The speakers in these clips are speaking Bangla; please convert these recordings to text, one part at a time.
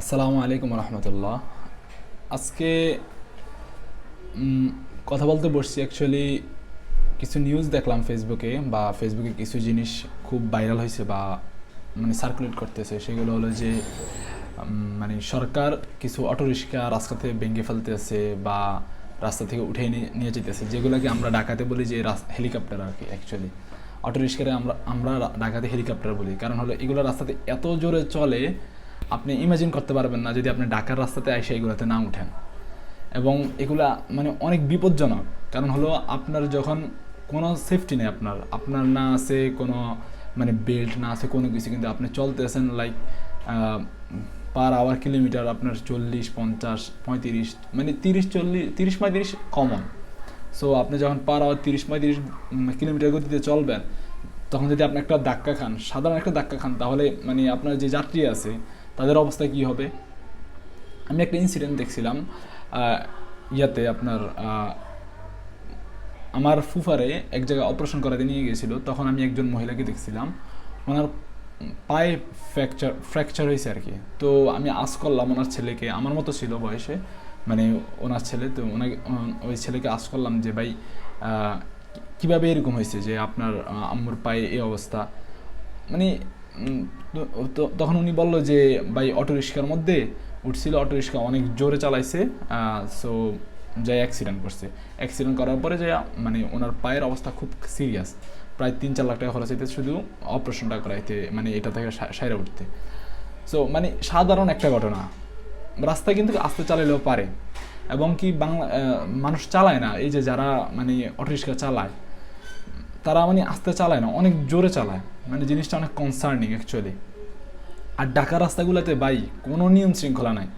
আসসালামু আলাইকুম রহমতুল্লাহ। আজকে কথা বলতে বসছি অ্যাকচুয়ালি কিছু নিউজ দেখলাম ফেসবুকে বা ফেসবুকে কিছু জিনিস খুব ভাইরাল হয়েছে বা মানে সার্কুলেট করতেছে। সেগুলো হলো যে মানে সরকার কিছু অটোরিক্সা রাস্তাতে ভেঙে ফেলতেছে বা রাস্তা থেকে উঠে নিয়ে- যেতেছে। যেগুলোকে আমরা ঢাকাতে বলি যে হেলিকপ্টার আর কি অ্যাকচুয়ালি অটোরিক্সারে আমরা আমরা ঢাকাতে হেলিকপ্টার বলি। কারণ হলো এগুলো রাস্তাতে এত জোরে চলে আপনি ইমাজিন করতে পারবেন না যদি আপনি ঢাকার রাস্তাতে এসে এগুলোতে না উঠেন। এবং এগুলা মানে অনেক বিপজ্জনক। কারণ হলো আপনার যখন কোনো সেফটি নেই আপনার আপনার না আছে কোনো মানে বেল্ট না আছে কোনো কিছু, কিন্তু আপনি চলতেছেন লাইক পার আওয়ার কিলোমিটার আপনার চল্লিশ, পঞ্চাশ, পঁয়ত্রিশ মানে তিরিশ, চল্লিশ, তিরিশ, পঁয়ত্রিশ কমন সো আপনি যখন পার আওয়ার তিরিশ, পঁয়ত্রিশ কিলোমিটার গতিতে চলবেন, তখন যদি আপনি একটা ধাক্কা খান, সাধারণ একটা ধাক্কা খান, তাহলে মানে আপনার যে যাত্রী আছে তাদের অবস্থা কি হবে? আমি একটা ইনসিডেন্ট দেখছিলাম ইয়াতে আপনার আমার ফুফারে এক জায়গায় অপারেশন করাতে নিয়ে গেছিল তখন আমি একজন মহিলাকে দেখছিলাম। ওনার পায়ে ফ্র্যাকচার ফ্র্যাকচার হয়েছে আর কি। তো আমি আস করলাম ওনার ছেলেকে, আমার মতো ছিল বয়সে মানে ওনার ছেলে, তো ওনাকে ওই ছেলেকে আস করলাম যে, ভাই কীভাবে এরকম হয়েছে যে আপনার আম্মুর পায়ে এই অবস্থা? মানে তখন উনি বলল যে, ভাই অটো রিক্সার মধ্যে উঠছিল অটো রিক্সা অনেক জোরে চালাইছে সো যাই অ্যাক্সিডেন্ট করছে। অ্যাক্সিডেন্ট করার পরে যে মানে ওনার পায়ের অবস্থা খুব সিরিয়াস প্রায় তিন চার লাখ টাকা খরচ হইতে শুধু অপারেশনটা করাইতে মানে এটা থেকে সাইরা উঠতে। সো মানে সাধারণ একটা ঘটনা। রাস্তায় কিন্তু আস্তে চালাইলেও পারে। এবং কি বাংলা মানুষ চালায় না। এই যে যারা মানে অটোরিক্সা চালায় তারা মানে আস্তে চালায় না, অনেক জোরে চালায়। মানে জিনিসটা অনেক কনসার্নিং অ্যাকচুয়ালি আর ঢাকা রাস্তাগুলোতে বাই কোনো নিয়ম শৃঙ্খলা নাই।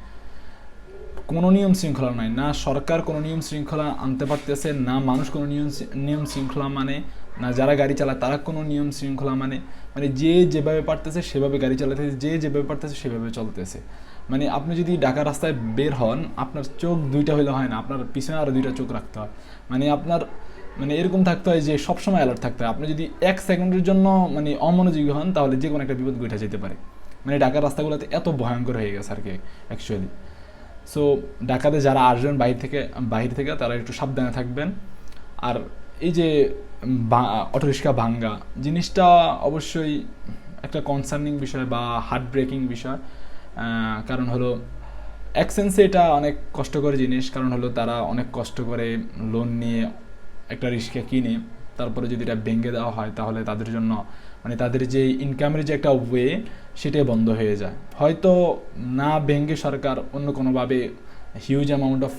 কোনো নিয়ম শৃঙ্খলা নাই। না সরকার কোনো নিয়ম শৃঙ্খলা আনতে পারতেছে, না মানুষ কোনো নিয়ম নিয়ম শৃঙ্খলা মানে না যারা গাড়ি চালায় তারা কোনো নিয়ম শৃঙ্খলা মানে মানে যে যেভাবে পারতেছে সেভাবে গাড়ি চালাতেছে, যে যেভাবে পারতেছে সেভাবে চলতেছে। মানে আপনি যদি ঢাকা রাস্তায় বের হন, আপনার চোখ দুইটা হইলে হয় না, আপনার পিছনে আরও দুইটা চোখ রাখতে হয়। মানে আপনার মানে এরকম থাকতে হয় যে সবসময় অ্যালার্ট থাকতে হয়। আপনি যদি এক সেকেন্ডের জন্য মানে অমনোযোগী হন, তাহলে যে কোনো একটা বিপদ ঘটে যেতে পারে। মানে ঢাকার রাস্তাগুলোতে এত ভয়ঙ্কর হয়ে গেছে আর কি অ্যাকচুয়ালি সো ঢাকাতে যারা আসবেন বাইরে থেকে বাইরে থেকে, তারা একটু সাবধানে থাকবেন। আর এই যে অটোরিক্সা ভাঙ্গা, জিনিসটা অবশ্যই একটা কনসার্নিং বিষয় বা হার্ট ব্রেকিং বিষয় কারণ হলো এক এটা অনেক কষ্টকর জিনিস। কারণ হলো, তারা অনেক কষ্ট করে লোন নিয়ে একটা রিক্সা কিনে তারপরে যদি এটা ভেঙে দেওয়া হয় তাহলে তাদের জন্য মানে তাদের যে ইনকামের যে একটা ওয়ে সেটাই বন্ধ হয়ে যায়। হয়তো না ভেঙে সরকার অন্য কোনোভাবে হিউজ অ্যামাউন্ট অফ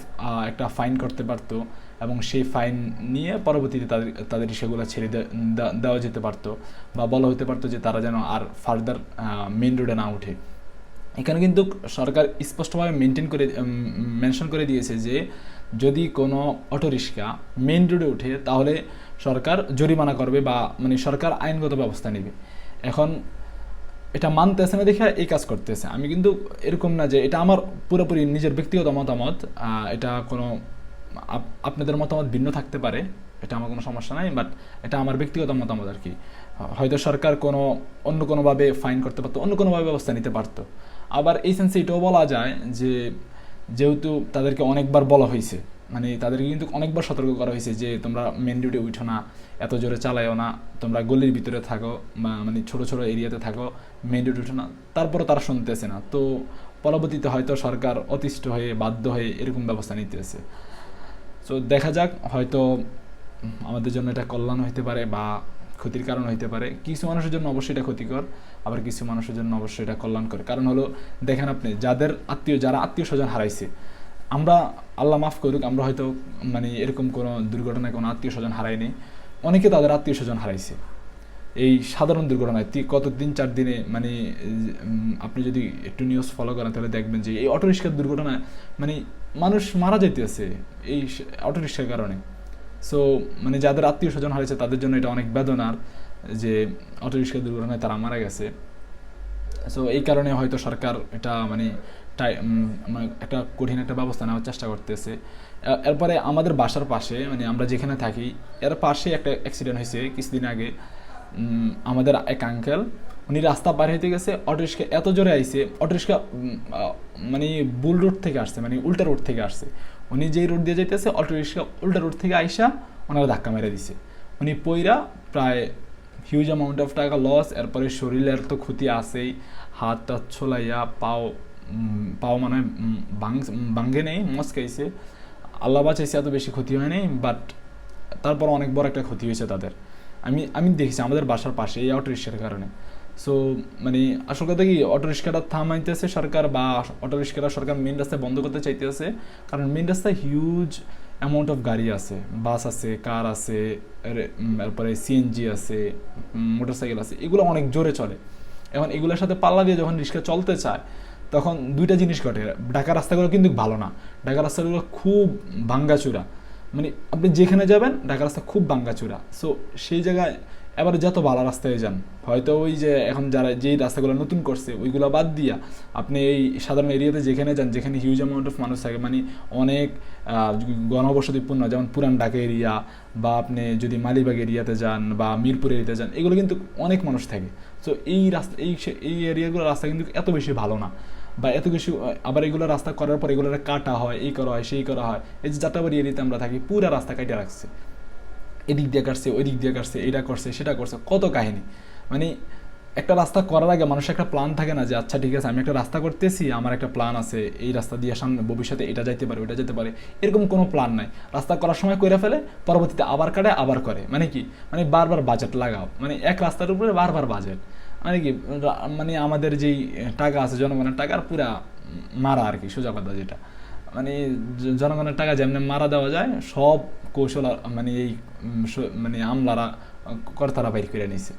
একটা ফাইন করতে পারতো এবং সেই ফাইন নিয়ে পরবর্তীতে তাদের তাদের সেগুলো ছেড়ে দেওয়া যেতে পারতো বা বলা হতে পারতো যে তারা যেন আর ফার্দার মেন রোডে না উঠে। এখানে কিন্তু সরকার স্পষ্টভাবে মেনটেন করে মেনশন করে দিয়েছে যে যদি কোনো অটোরিক্সা মেন রোডে উঠে তাহলে সরকার জরিমানা করবে বা মানে সরকার আইনগত ব্যবস্থা নেবে। এখন এটা মানতেছে না দেখে এই কাজ করতেছে। আমি কিন্তু এরকম না যে এটা আমার পুরোপুরি নিজের ব্যক্তিগত মতামত এটা কোনো আপ- আপনাদের মতামত ভিন্ন থাকতে পারে, এটা আমার কোনো সমস্যা নাই বাট এটা আমার ব্যক্তিগত মতামত আর কি। হয়তো সরকার কোনো অন্য কোনোভাবে ফাইন করতে পারতো, অন্য কোনোভাবে ব্যবস্থা নিতে পারতো। আবার এই সেন্সে এটাও বলা যায় যে যেহেতু তাদেরকে অনেকবার বলা হয়েছে মানে তাদেরকে কিন্তু অনেকবার সতর্ক করা হয়েছে যে তোমরা মেন রোডে উঠো না, এত জোরে চালায়ও না, তোমরা গলির ভিতরে থাকো বা মানে ছোট ছোট এরিয়াতে থাকো মেন রোডে উঠো না তারপরে তারা শুনতেছে না। তো পরবর্তীতে হয়তো সরকার অতিষ্ঠ হয়ে, বাধ্য হয়ে এরকম ব্যবস্থা নিতেছে। সো দেখা যাক, হয়তো আমাদের জন্য এটা কল্যাণ হইতে পারে বা ক্ষতির কারণ হইতে পারে। কিছু মানুষের জন্য অবশ্যই এটা ক্ষতিকর, আবার কিছু মানুষের জন্য অবশ্যই এটা কল্যাণকর। কারণ হলো, দেখেন আপনি, যাদের আত্মীয়, যারা আত্মীয় স্বজন হারাইছে, আমরা, আল্লাহ মাফ করুক, আমরা হয়তো মানে এরকম কোনো দুর্ঘটনায় কোনো আত্মীয় স্বজন হারাইনি অনেকে তাদের আত্মীয় স্বজন হারাইছে। এই সাধারণ দুর্ঘটনায় কত তিন চার দিনে মানে আপনি যদি একটু নিউজ ফলো করেন, তাহলে দেখবেন যে এই অটোরিক্সার দুর্ঘটনায় মানে মানুষ মারা যাইতেছে এই অটোরিক্সার কারণে। সো মানে যাদের আত্মীয় স্বজন হারিয়েছে, তাদের জন্য এটা অনেক বেদনার যে অটোরিক্সার দুর্ঘটনায় তারা মারা গেছে। সো এই কারণে হয়তো সরকার এটা মানে মানে একটা কঠিন একটা ব্যবস্থা নেওয়ার চেষ্টা করতেছে। এরপরে আমাদের বাসার পাশে মানে আমরা যেখানে থাকি, এর পাশে একটা অ্যাক্সিডেন্ট হয়েছে কিছুদিন আগে। আমাদের এক আঙ্কেল উনি রাস্তা পার হইতে গেছে অটোরিক্সা এত জোরে আইছে অটোরিক্সা মানে বুল রোড থেকে আসছে মানে উল্টা রোড থেকে আসছে। উনি যেই রোড দিয়ে যাইতেছে অটোরিক্সা উল্টা রোড থেকে আইসা ওনারা ধাক্কা মেরে দিছে। উনি পইরা প্রায় হিউজ অ্যামাউন্ট অফ টাকা লস এরপরে শরীরের তো ক্ষতি আছেই, হাত টাত ছোলাইয়া পাও পাও মানে ভাঙ্গে নেই, মস্কাইছে। আল্লাহ বাঁচাইছে, এত বেশি ক্ষতি হয়নি বাট তারপর অনেক বড় একটা ক্ষতি হয়েছে তাদের। আমি আমি দেখেছি আমাদের বাসার পাশে এই অটো রিক্সার কারণে। সো মানে আসল কথা কি, অটো রিক্সাটা থামাইতেছে সরকার বা অটো রিক্সাটা সরকার মেন রাস্তায় বন্ধ করতে চাইতেছে। কারণ মেন রাস্তায় হিউজ অ্যামাউন্ট অফ গাড়ি আছে বাস আছে কার আছে তারপরে সিএনজি আছে মোটরসাইকেল আছে, এগুলো অনেক জোরে চলে। এখন এগুলোর সাথে পাল্লা দিয়ে যখন রিক্সা চলতে চায়, তখন দুইটা জিনিস ঘটে। ঢাকা রাস্তাগুলো কিন্তু ভালো না। ঢাকা রাস্তাগুলো খুব ভাঙ্গাচুরা মানে আপনি যেখানে যাবেন, ঢাকা রাস্তা খুব ভাঙ্গাচুরা সো সেই জায়গায় এবার যত ভালো রাস্তায় যান, হয়তো ওই যে এখন যারা যেই রাস্তাগুলো নতুন করছে, ওইগুলো বাদ দিয়া আপনি এই সাধারণ এরিয়াতে যেখানে যান, যেখানে হিউজ অ্যামাউন্ট অফ মানুষ থাকে মানে অনেক গণবসতিপূর্ণ, যেমন পুরান ঢাকা এরিয়া বা আপনি যদি মালিবাগ এরিয়াতে যান বা মিরপুর এরিয়াতে যান, এগুলো কিন্তু অনেক মানুষ থাকে। সো এই রাস্তা, এই এই এরিয়াগুলো রাস্তা কিন্তু এত বেশি ভালো না। বা এত কিছু আবার এগুলো রাস্তা করার পর এগুলো কাটা হয়, এই করা হয়, সেই করা হয়, এই যে যাত্রাবাড়ি এরিয়াতে আমরা থাকি, পুরা রাস্তা কাটিয়ে রাখছে। এদিক দিয়ে কাটছে ওই দিক দিয়ে কাটছে এটা করছে সেটা করছে, কত কাহিনী। মানে একটা রাস্তা করার আগে মানুষের একটা প্ল্যান থাকে না যে আচ্ছা ঠিক আছে, আমি একটা রাস্তা করতেছি, আমার একটা প্ল্যান আছে, এই রাস্তা দিয়ে সামনে ভবিষ্যতে এটা যাইতে পারে ওটা যেতে পারে। এরকম কোনো প্ল্যান নাই। রাস্তা করার সময় করে ফেলে, পরবর্তীতে আবার কাটে, আবার করে। মানে কি? মানে বারবার বাজেট লাগাও। মানে এক রাস্তার উপরে বারবার বাজেট মানে কি? মানে আমাদের যেই টাকা আছে, জনগণের টাকার পুরা মারা আর কি, সোজা কথা যেটা। মানে জনগণের টাকা যেমন মারা দেওয়া যায়, সব কৌশল মানে এই মানে আমলারা কর্তারা বাইর করে নিছে।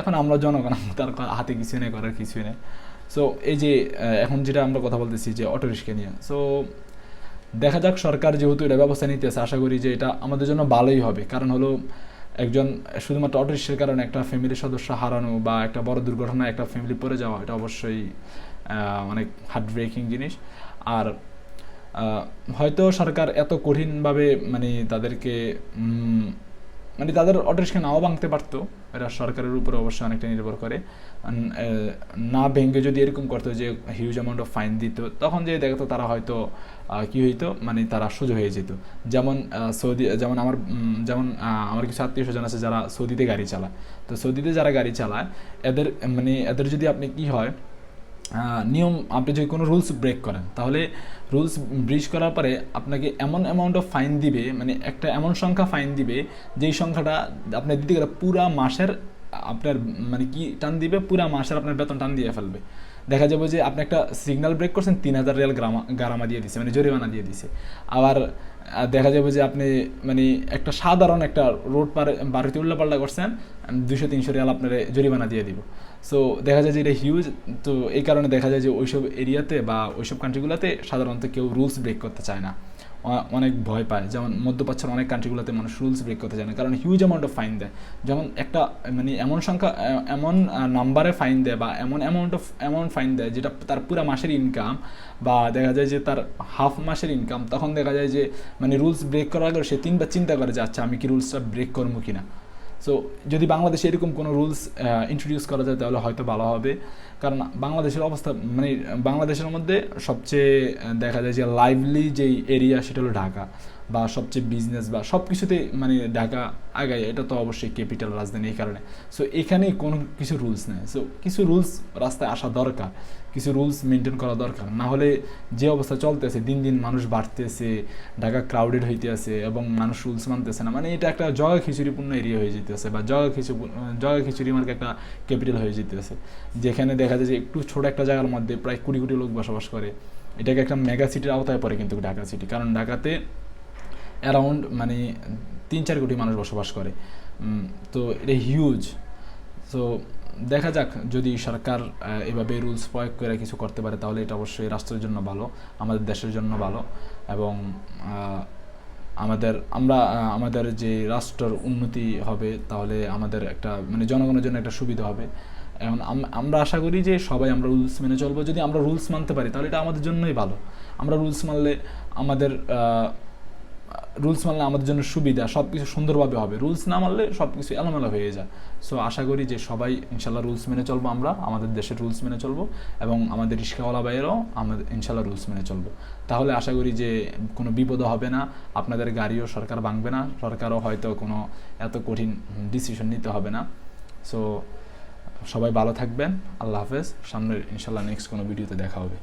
এখন আমরা জনগণ তার হাতে কিছু নেই করার কিছুই নেই। সো এই যে এখন যেটা আমরা কথা বলতেছি যে অটো রিক্সা নিয়ে। সো দেখা যাক সরকার যেহেতু এটা ব্যবস্থা নিতেছে, আশা করি যে এটা আমাদের জন্য ভালোই হবে। কারণ হলো, একজন, শুধুমাত্র অটো রিক্সার কারণে একটা ফ্যামিলির সদস্য হারানো বা একটা বড় দুর্ঘটনা একটা ফ্যামিলি পড়ে যাওয়া, এটা অবশ্যই অনেক হার্ট ব্রেকিং জিনিস। আর হয়তো সরকার এত কঠিনভাবে মানে তাদেরকে মানে তাদের অটো নাও ভাঙতে পারতো, এটা সরকারের উপরে অবশ্যই অনেকটা নির্ভর করে। না ভেঙে যদি এরকম করতো যে হিউজ অ্যামাউন্ট অফ ফাইন দিত, তখন যে দেখতো তারা হয়তো কি হইতো মানে তারা সোজা হয়ে যেত। যেমন সৌদি, যেমন আমার যেমন আমার কিছু আত্মীয় স্বজন আছে যারা সৌদিতে গাড়ি চালায়। তো সৌদিতে যারা গাড়ি চালায়, এদের মানে এদের যদি আপনি কি হয় নিয়ম, আপনি যদি কোনো রুলস ব্রেক করেন, তাহলে রুলস ব্রিজ করার পরে আপনাকে এমন অ্যামাউন্ট অফ ফাইন দিবে মানে একটা এমন সংখ্যা ফাইন দিবে, যেই সংখ্যাটা আপনার দিতে গেলে পুরা মাসের, আপনার মানে কি টান দিবে, পুরা মাসের আপনার বেতন টান দিয়ে ফেলবে। দেখা যাবে যে আপনি একটা সিগন্যাল ব্রেক করছেন, তিন হাজার রিয়াল গ্রামা, গারামা দিয়ে দিছে মানে জরিমানা দিয়ে দিছে। আবার দেখা যাবে যে আপনি মানে একটা সাধারণ একটা রোড পার, বাড়িতে উল্লাপাল্লা করছেন দুশো তিনশো রিয়াল আপনার জরিমানা দিয়ে দিব। সো দেখা যায় যে এটা হিউজ তো এই কারণে দেখা যায় যে ওইসব এরিয়াতে বা ওইসব কান্ট্রিগুলোতে সাধারণত কেউ রুলস ব্রেক করতে চায় না। অনেক ভয় পায়। যেমন মধ্যপ্রাচ্যের অনেক কান্ট্রিগুলোতে মানুষ রুলস ব্রেক করতে চায় না, কারণ হিউজ অ্যামাউন্ট অফ ফাইন দেয়। যেমন একটা মানে এমন সংখ্যা এমন নাম্বারে ফাইন দেয় বা এমন অ্যামাউন্ট অফ অ্যামাউন্ট ফাইন দেয় যেটা তার পুরো মাসের ইনকাম বা দেখা যায় যে তার হাফ মাসের ইনকাম তখন দেখা যায় যে মানে রুলস ব্রেক করার আগে সে তিনবার চিন্তা করে যে আচ্ছা আমি কি রুলসটা ব্রেক করব কিনা? সো যদি বাংলাদেশে এরকম কোনো রুলস ইন্ট্রোডিউস করা যায়, তাহলে হয়তো ভালো হবে। কারণ বাংলাদেশের অবস্থা মানে বাংলাদেশের মধ্যে সবচেয়ে দেখা যায় যে লাইভলি যেই এরিয়া সেটা হলো ঢাকা। বা সবচেয়ে বিজনেস বা সব কিছুতে মানে ঢাকা আগায়, এটা তো অবশ্যই ক্যাপিটাল রাজধানী এই কারণে। সো এখানে কোনো কিছু রুলস নেই। সো কিছু রুলস রাস্তায় আসা দরকার। কিছু রুলস মেনটেন করা দরকার। না হলে যে অবস্থা চলতেছে, দিন দিন মানুষ বাড়তেছে, ঢাকা ক্রাউডেড হইতেছে এবং মানুষ রুলস মানতেছে না। মানে এটা একটা জগা খিচুড়িপূর্ণ এরিয়া হয়ে যেতেছে বা জগা খিচুড়ি জগা খিচুড়ি মার্কে একটা ক্যাপিটাল হয়ে যেতেছে। যেখানে দেখা যায় যে একটু ছোট একটা জায়গার মধ্যে প্রায় কুড়ি কোটি লোক বসবাস করে। এটাকে একটা মেগা সিটির আওতায় পড়ে কিন্তু ঢাকা সিটি কারণ ঢাকাতে অ্যারাউন্ড মানে তিন চার কোটি মানুষ বসবাস করে। তো এটা হিউজ সো দেখা যাক, যদি সরকার এভাবে রুলস প্রয়োগ করে কিছু করতে পারে, তাহলে এটা অবশ্যই রাষ্ট্রের জন্য ভালো, আমাদের দেশের জন্য ভালো, এবং আমাদের, আমরা আমাদের যে রাষ্ট্রের উন্নতি হবে, তাহলে আমাদের একটা মানে জনগণের জন্য একটা সুবিধা হবে। এখন আমরা আশা করি যে সবাই আমরা রুলস মেনে চলবো। যদি আমরা রুলস মানতে পারি, তাহলে এটা আমাদের জন্যই ভালো। আমরা রুলস মানলে আমাদের রুলস মানলে আমাদের জন্য সুবিধা সব কিছু সুন্দরভাবে হবে। রুলস না মানলে সব কিছু এলোমেলো হয়ে যায়। সো আশা করি যে সবাই ইনশাল্লাহ রুলস মেনে চলবো আমরা, আমাদের দেশের রুলস মেনে চলবো এবং আমাদের রিস্কাওয়ালা ভাইয়েরও আমাদের ইনশাল্লাহ রুলস মেনে চলবো। তাহলে আশা করি যে কোনো বিপদ হবে না, আপনাদের গাড়িও সরকার ভাঙবে না, সরকারও হয়তো কোনো এত কঠিন ডিসিশন নিতে হবে না। সো সবাই ভালো থাকবেন, আল্লাহ হাফেজ, সামনের ইনশাল্লাহ নেক্সট কোনো ভিডিওতে দেখা হবে।